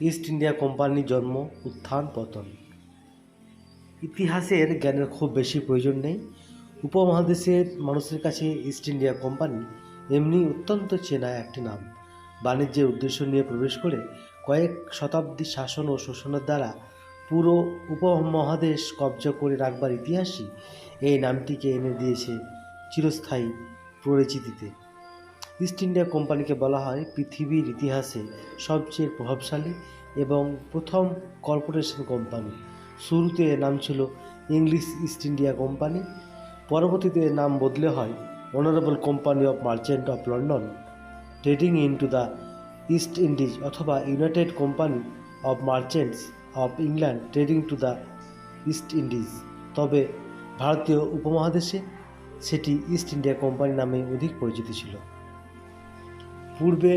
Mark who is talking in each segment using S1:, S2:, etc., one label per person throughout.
S1: East India কোম্পানির জন্ম, উত্থান, পতন। ইতিহাসের জ্ঞানের খুব বেশি প্রয়োজন নেই। উপমহাদেশের মানুষের কাছে ইস্ট ইন্ডিয়া কোম্পানি এমনি অত্যন্ত চেনা একটি নাম। বাণিজ্যের উদ্দেশ্য নিয়ে প্রবেশ করে কয়েক শতাব্দী শাসন ও শোষণের দ্বারা পুরো উপমহাদেশ কবজা করে রাখবার ইতিহাসই এই নামটিকে এনে দিয়েছে চিরস্থায়ী পরিচিতিতে ইস্ট ইন্ডিয়া কোম্পানিকে বলা হয় পৃথিবীর ইতিহাসে সবচেয়ে প্রভাবশালী এবং প্রথম কর্পোরেশন কোম্পানি শুরুতে এর নাম ছিল ইংলিশ ইস্ট ইন্ডিয়া কোম্পানি পরবর্তীতে এর নাম বদলে হয় honourable company of merchant of London trading into the East Indies অথবা united company of merchants of England trading to the East Indies তবে ভারতীয় উপমহাদেশে সেটি ইস্ট ইন্ডিয়া কোম্পানি নামে অধিক পরিচিত ছিল। পূর্বে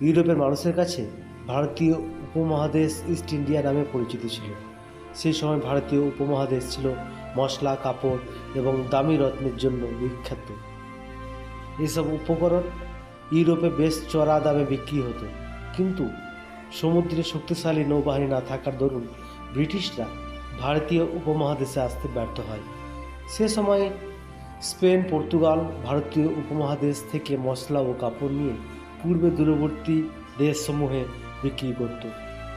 S1: ইউরোপের মানুষের কাছে ভারতীয় উপমহাদেশ ইস্ট ইন্ডিয়া নামে পরিচিত ছিল। সেই সময় ভারতীয় উপমহাদেশ ছিল মশলা, কাপড় এবং দামি রত্নের জন্য বিখ্যাত। এসব উপকরণ ইউরোপে বেশ চড়া দামে বিক্রি হতো। কিন্তু সমুদ্রে শক্তিশালী নৌবাহিনী না থাকার দরুন ব্রিটিশরা ভারতীয় উপমহাদেশে আসতে ব্যর্থ হয়। সে সময়ে স্পেন, পর্তুগাল ভারতীয় উপমহাদেশ থেকে মশলা ও কাপড় নিয়ে পূর্বে দূরবর্তী দেশসমূহে বিক্রি করত।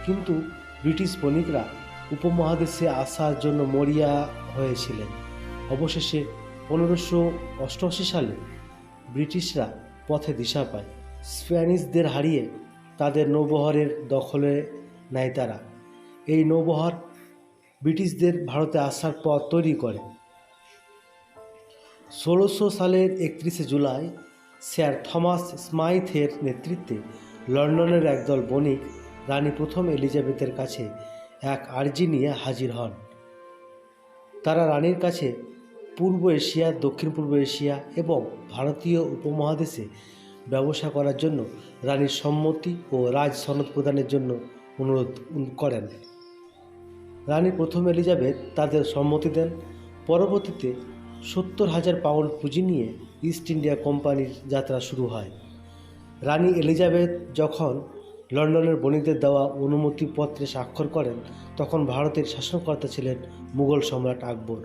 S1: কিন্তু ব্রিটিশ বণিকরা উপমহাদেশে আসার জন্য মরিয়া হয়েছিলেন। অবশেষে পনেরোশো অষ্টআশি সালে ব্রিটিশরা পথে দিশা পায়। স্প্যানিশদের হারিয়ে তাদের নৌবহরের দখলে নেয় তারা। এই নৌবহর ব্রিটিশদের ভারতে আসার পথ তৈরি করে। ষোলোশো সালের একত্রিশে জুলাই স্যার থমাস স্মাইথের নেতৃত্বে লন্ডনের একদল বণিক রানী প্রথম এলিজাবেথের কাছে এক আর্জি নিয়ে হাজির হন। তারা রানীর কাছে পূর্ব এশিয়া, দক্ষিণ পূর্ব এশিয়া এবং ভারতীয় উপমহাদেশে ব্যবসা করার জন্য রানীর সম্মতি ও রাজ সনদ প্রদানের জন্য অনুরোধ করেন। রানী প্রথম এলিজাবেথ তাদের সম্মতি দেন। পরবর্তীতে সত্তর হাজার পাউন্ড পুঁজি নিয়ে ইস্ট ইন্ডিয়া কোম্পানির যাত্রা শুরু হয়। রানী এলিজাবেথ যখন লন্ডনের বণিকদের দেওয়া অনুমতিপত্রে স্বাক্ষর করেন, তখন ভারতের শাসনকর্তা ছিলেন মুঘল সম্রাট আকবর।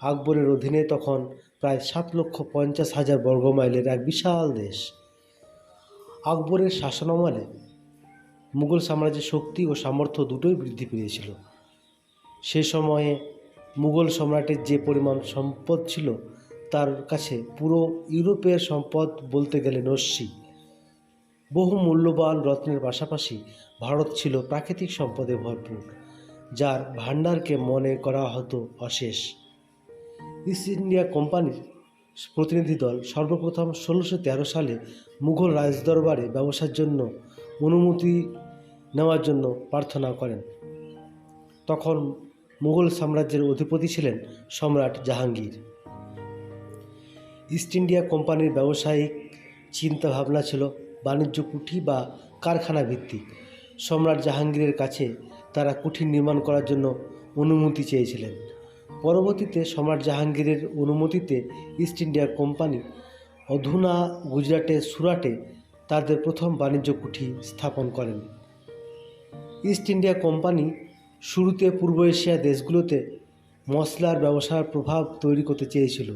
S1: আকবরের অধীনে তখন প্রায় সাত লক্ষ পঞ্চাশ হাজার বর্গমাইলের এক বিশাল দেশ। আকবরের শাসনামলে মুঘল সাম্রাজ্যের শক্তি ও সামর্থ্য দুটোই বৃদ্ধি পেয়েছিল। সে সময়ে মুঘল সম্রাটের যে পরিমাণ সম্পদ ছিল, তার কাছে পুরো ইউরোপের সম্পদ বলতে গেলে নস্যি। বহু মূল্যবান রত্নের পাশাপাশি ভারত ছিল প্রাকৃতিক সম্পদে ভরপুর, যার ভাণ্ডারকে মনে করা হতো অশেষ। ইস্ট ইন্ডিয়া কোম্পানির প্রতিনিধি দল সর্বপ্রথম ষোলোশো তেরো সালে মুঘল রাজদরবারে ব্যবসার জন্য অনুমতি নেওয়ার জন্য প্রার্থনা করেন। তখন মুঘল সাম্রাজ্যের অধিপতি ছিলেন সম্রাট জাহাঙ্গীর। ইস্ট ইন্ডিয়া কোম্পানির ব্যবসায়িক চিন্তাভাবনা ছিল বাণিজ্য কুঠি বা কারখানা ভিত্তিক। সম্রাট জাহাঙ্গীরের কাছে তারা কুঠি নির্মাণ করার জন্য অনুমতি চেয়েছিলেন। পরবর্তীতে সম্রাট জাহাঙ্গীরের অনুমতিতে ইস্ট ইন্ডিয়া কোম্পানি অধুনা গুজরাটের সুরাটে তাদের প্রথম বাণিজ্য কুঠি স্থাপন করেন। ইস্ট ইন্ডিয়া কোম্পানি শুরুতে পূর্ব এশিয়া দেশগুলোতে মশলার ব্যবসার প্রভাব তৈরি করতে চেয়েছিল।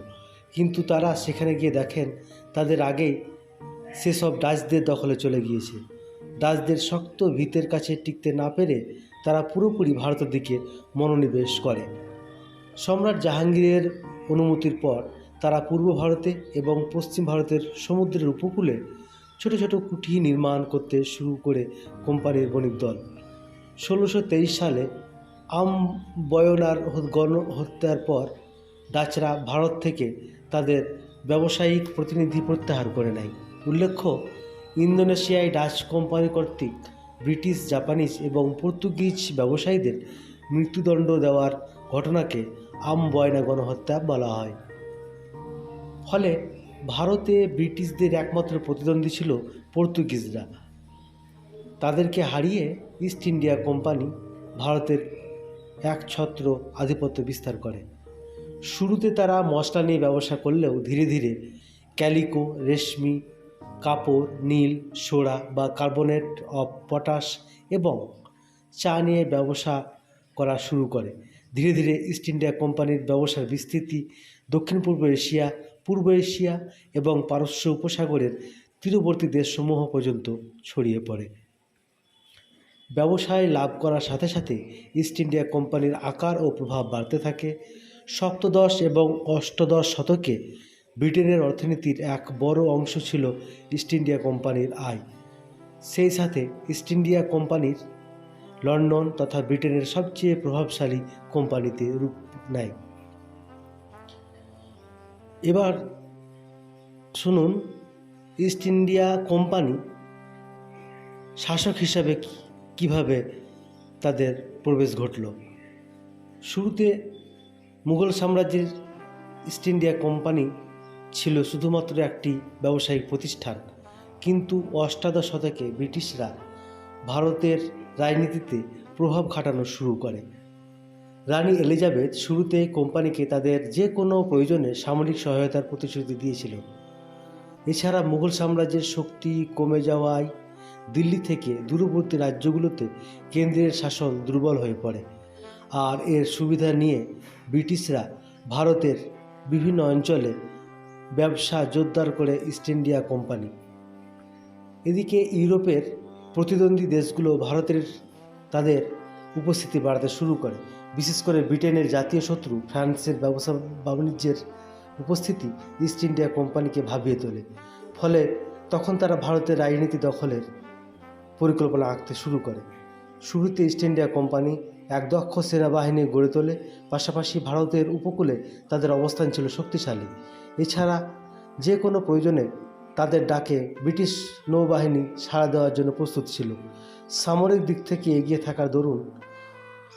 S1: কিন্তু তারা সেখানে গিয়ে দেখেন, তাদের আগেই সেসব ডাচদের দখলে চলে গিয়েছে। ডাচদের শক্ত ভিতের কাছে টিকতে না পেরে তারা পুরোপুরি ভারতের দিকে মনোনিবেশ করে। সম্রাট জাহাঙ্গীরের অনুমতির পর তারা পূর্ব ভারতে এবং পশ্চিম ভারতের সমুদ্রের উপকূলে ছোট ছোট কুঠি নির্মাণ করতে শুরু করে কোম্পানির বণিক দল ষোলোশো তেইশ সালে আম বয়নার গণ হত্যার পর ডাচরা ভারত থেকে তাদের ব্যবসায়িক প্রতিনিধি প্রত্যাহার করে নেয়। উল্লেখ্য, ইন্দোনেশিয়ায় ডাচ কোম্পানি কর্তৃক ব্রিটিশ, জাপানিজ এবং পর্তুগিজ ব্যবসায়ীদের মৃত্যুদণ্ড দেওয়ার ঘটনাকে আম বয়না গণহত্যা বলা হয়। ফলে ভারতে ব্রিটিশদের একমাত্র প্রতিদ্বন্দ্বী ছিল পর্তুগিজরা। তাদেরকে হারিয়ে ইস্ট ইন্ডিয়া কোম্পানি ভারতের একছত্র আধিপত্য বিস্তার করে। শুরুতে তারা মশলা নিয়ে ব্যবসা করলেও ধীরে ধীরে ক্যালিকো, রেশমি, কাপড়, নীল, সোডা বা কার্বনেট অফ পটাশ এবং চা নিয়ে ব্যবসা করা শুরু করে। ধীরে ধীরে ইস্ট ইন্ডিয়া কোম্পানির ব্যবসার বিস্তৃতি দক্ষিণ পূর্ব এশিয়া পূর্ব এশিয়া এবং পারস্য উপসাগরের তীরবর্তী দেশসমূহ পর্যন্ত ছড়িয়ে পড়ে। ব্যবসায় লাভ করার সাথে সাথে ইস্ট ইন্ডিয়া কোম্পানির আকার ও প্রভাব বাড়তে থাকে। সপ্তদশ এবং অষ্টদশ শতকে ব্রিটেনের অর্থনীতির এক বড় অংশ ছিল ইস্ট ইন্ডিয়া কোম্পানির আয়। সেই সাথে ইস্ট ইন্ডিয়া কোম্পানির লন্ডন তথা ব্রিটেনের সবচেয়ে প্রভাবশালী কোম্পানিতে রূপ নেয়। এবার শুনুন ইস্ট ইন্ডিয়া কোম্পানি শাসক হিসাবে কি- কীভাবে তাদের প্রবেশ ঘটল? শুরুতে মুঘল সাম্রাজ্যের ইস্ট ইন্ডিয়া কোম্পানি ছিল শুধুমাত্র একটি ব্যবসায়িক প্রতিষ্ঠান। কিন্তু অষ্টাদশ শতকে ব্রিটিশরা ভারতের রাজনীতিতে প্রভাব খাটানো শুরু করে। রানী এলিজাবেথ শুরুতে কোম্পানিকে তাদের যে কোনো প্রয়োজনে সামরিক সহায়তার প্রতিশ্রুতি দিয়েছিল। এছাড়া মুঘল সাম্রাজ্যের শক্তি কমে যাওয়ায় দিল্লি থেকে দূরবর্তী রাজ্যগুলোতে কেন্দ্রের শাসন দুর্বল হয়ে পড়ে। আর এর সুবিধা নিয়ে ব্রিটিশরা ভারতের বিভিন্ন অঞ্চলে ব্যবসা জোরদার করে ইস্ট ইন্ডিয়া কোম্পানি। এদিকে ইউরোপের প্রতিদ্বন্দ্বী দেশগুলো ভারতের তাদের উপস্থিতি বাড়াতে শুরু করে। বিশেষ করে ব্রিটেনের জাতীয় শত্রু ফ্রান্সের ব্যবসা বাণিজ্যের উপস্থিতি ইস্ট ইন্ডিয়া কোম্পানিকে ভাবিয়ে তোলে। ফলে তখন তারা ভারতের রাজনীতি দখলের পরিকল্পনা আঁকতে শুরু করে। শুরুতে ইস্ট ইন্ডিয়া কোম্পানি এক দক্ষ সেনাবাহিনী গড়ে তোলে, পাশাপাশি ভারতের উপকূলে তাদের অবস্থান ছিল শক্তিশালী। এছাড়া যে কোনো প্রয়োজনে তাদের ডাকে ব্রিটিশ নৌবাহিনী সাড়া দেওয়ার জন্য প্রস্তুত ছিল। সামরিক দিক থেকে এগিয়ে থাকার দরুন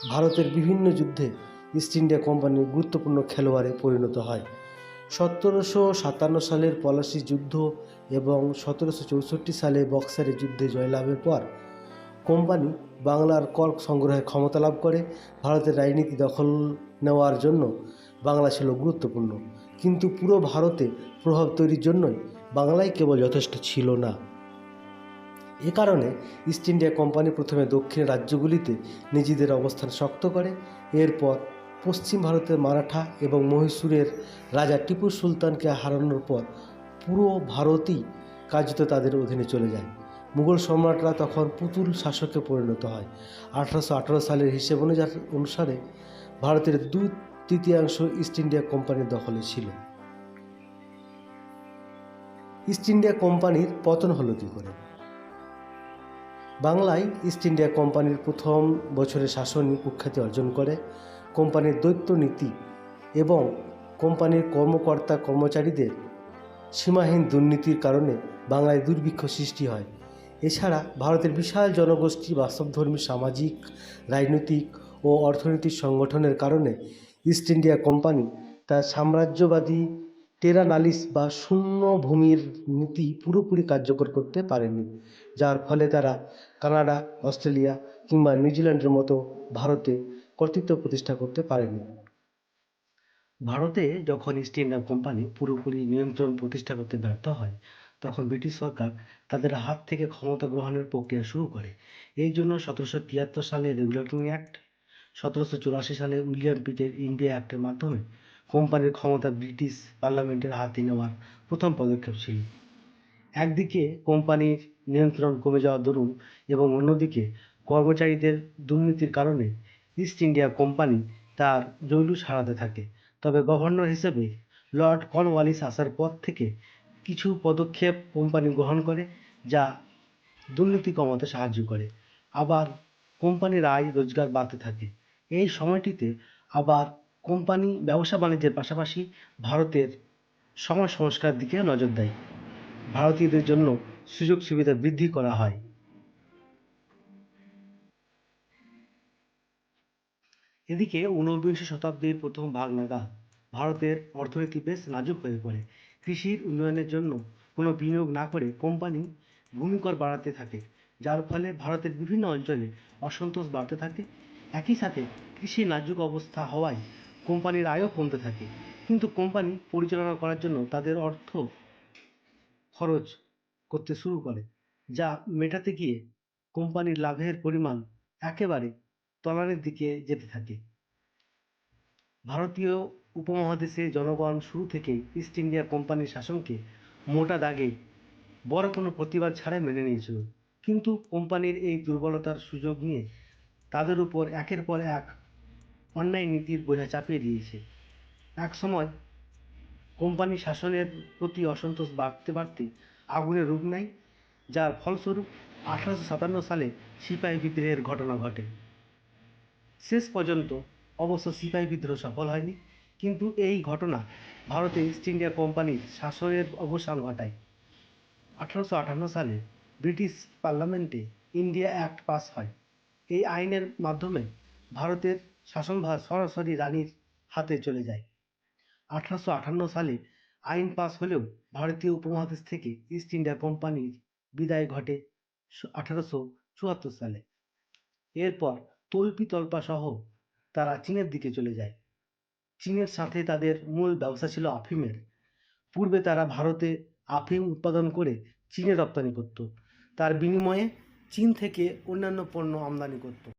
S1: ভারতের বিভিন্ন যুদ্ধে ইস্ট ইন্ডিয়া কোম্পানি গুরুত্বপূর্ণ খেলোয়াড়ে পরিণত হয়। সতেরোশো সাতান্ন সালের পলাশি যুদ্ধ এবং সতেরোশো চৌষট্টি সালে বক্সারের যুদ্ধে জয়লাভের পর কোম্পানি বাংলার কর সংগ্রহে ক্ষমতা লাভ করে, ভারতের রাজনীতি দখল নেওয়ার জন্য বাংলা ছিল গুরুত্বপূর্ণ। কিন্তু পুরো ভারতে প্রভাব তৈরির জন্যই বাংলায় কেবল যথেষ্ট ছিল না। এ কারণে ইস্ট ইন্ডিয়া কোম্পানি প্রথমে দক্ষিণ রাজ্যগুলিতে নিজেদের অবস্থান শক্ত করে, এরপর পশ্চিম ভারতের মারাঠা এবং মহীশূরের রাজা টিপু সুলতানকে হারানোর পর পুরো ভারতই কার্যত তাদের অধীনে চলে যায়। মুঘল সম্রাটরা তখন পুতুল শাসকে পরিণত হয়। আঠারোশো আঠারো সালের হিসেব অনুযায়ী অনুসারে ভারতের দুই তৃতীয়াংশ ইস্ট ইন্ডিয়া কোম্পানির দখলে ছিল। ইস্ট ইন্ডিয়া কোম্পানির পতন হলো কী করে? বাংলায় ইস্ট ইন্ডিয়া কোম্পানির প্রথম বছরের শাসন কুখ্যাতি অর্জন করে। কোম্পানির দৈত্য নীতি এবং কোম্পানির কর্মকর্তা কর্মচারীদের সীমাহীন দুর্নীতির কারণে বাংলায় দুর্ভিক্ষ সৃষ্টি হয়। এছাড়া ভারতের বিশাল জনগোষ্ঠী বাস্তবধর্মী সামাজিক, রাজনৈতিক ও অর্থনৈতিক সংগঠনের কারণে ইস্ট ইন্ডিয়া কোম্পানি তার সাম্রাজ্যবাদী টেরানালিস বা শূন্য ভূমির নীতি পুরোপুরি কার্যকর করতে পারেনি, যার ফলে তারা কানাডা, অস্ট্রেলিয়া কিংবা নিউজিল্যান্ডের মতো ভারতে কর্তৃত্ব প্রতিষ্ঠা করতে পারেনি। ভারতে যখন ইস্ট ইন্ডিয়া কোম্পানি পুরোপুরি নিয়ন্ত্রণ প্রতিষ্ঠা করতে ব্যর্থ হয়, তখন ব্রিটিশ সরকার তাদের হাত থেকে ক্ষমতা গ্রহণের প্রক্রিয়া শুরু করে। এই জন্য সতেরোশো তিয়াত্তর সালে রেগুলেটরি অ্যাক্ট সতেরোশো চুরাশি সালে উইলিয়াম পিটের ইন্ডিয়া অ্যাক্টের মাধ্যমে কোম্পানির ক্ষমতা ব্রিটিশ পার্লামেন্টের হাতে নেওয়ার প্রথম পদক্ষেপ ছিল। একদিকে কোম্পানির নিয়ন্ত্রণ কমে যাওয়ার দরুন এবং অন্যদিকে কর্মচারীদের দুর্নীতির কারণে ইস্ট ইন্ডিয়া কোম্পানি তার জৌলুস হারাতে থাকে। তবে গভর্নর হিসেবে লর্ড কর্নওয়ালিস আসার পর থেকে কিছু পদক্ষেপ কোম্পানি গ্রহণ করে, যা দুর্নীতি কমাতে সাহায্য করে। আবার কোম্পানির আয় রোজগার বাড়তে থাকে। এই সময়টিতে আবার কোম্পানি ব্যবসা বাণিজ্যের পাশাপাশি ভারতের সমাজ সংস্কার দিকে নজর দেয়। ভারতীয়দের জন্য সুযোগ সুবিধা বৃদ্ধি করা হয়। এদিকে ঊনবিংশ শতাব্দীর প্রথম ভাগ নাগাদ ভারতের অর্থনীতি বেশ নাজুক হয়ে পড়ে। কৃষির উন্নয়নের জন্য কোনো বিনিয়োগ না করে কোম্পানি ভূমিকর বাড়াতে থাকে, যার ফলে ভারতের বিভিন্ন অঞ্চলে অসন্তোষ বাড়তে থাকে। একই সাথে কৃষি নাজুক অবস্থা হওয়ায় কোম্পানির আয়ও কমতে থাকে। কিন্তু কোম্পানি পরিচালনা করার জন্য তাদের অর্থ খরচ করতে শুরু করে, যা মেটাতে গিয়ে কোম্পানির লাভের পরিমাণ একেবারে তলানির দিকে যেতে থাকে। ভারতীয় উপমহাদেশে জনগণ শুরু থেকেই ইস্ট ইন্ডিয়া কোম্পানির শাসনকে মোটা দাগে বড় কোনো প্রতিবাদ ছাড়াই মেনে নিয়েছিল। কিন্তু কোম্পানির এই দুর্বলতার সুযোগ নিয়ে তাদের উপর একের পর এক অন্যায় নীতির বোঝা চাপিয়ে দিয়েছে। এক সময় কোম্পানি শাসনের প্রতি অসন্তোষ বাড়তে বাড়তে আগুনের রূপ নেয়, যার ফলস্বরূপ আঠারোশো সাতান্ন সালে সিপাহী বিদ্রোহের ঘটনা ঘটে। শেষ পর্যন্ত অবশ্য সিপাহী বিদ্রোহ সফল হয়নি, কিন্তু এই ঘটনা ভারতে ইস্ট ইন্ডিয়া কোম্পানির শাসনের অবসান ঘটায়। আঠারোশো আটান্ন সালে ব্রিটিশ পার্লামেন্টে ইন্ডিয়া অ্যাক্ট পাস হয়। এই আইনের মাধ্যমে ভারতের শাসনভার সরাসরি রানীর হাতে চলে যায়। আঠারোশো আটান্ন সালে আইন পাস হলেও ভারতীয় উপমহাদেশ থেকে ইস্ট ইন্ডিয়া কোম্পানির বিদায় ঘটে আঠারোশো চুয়াত্তর সালে। এরপর তল্পি সহ তারা চীনের দিকে চলে যায়। চীনের সাথে তাদের মূল ব্যবসা ছিল আফিমের। পূর্বে তারা ভারতে আফিম উৎপাদন করে চীনে রপ্তানি করত। তার বিনিময়ে চীন থেকে অন্যান্য পণ্য আমদানি করত।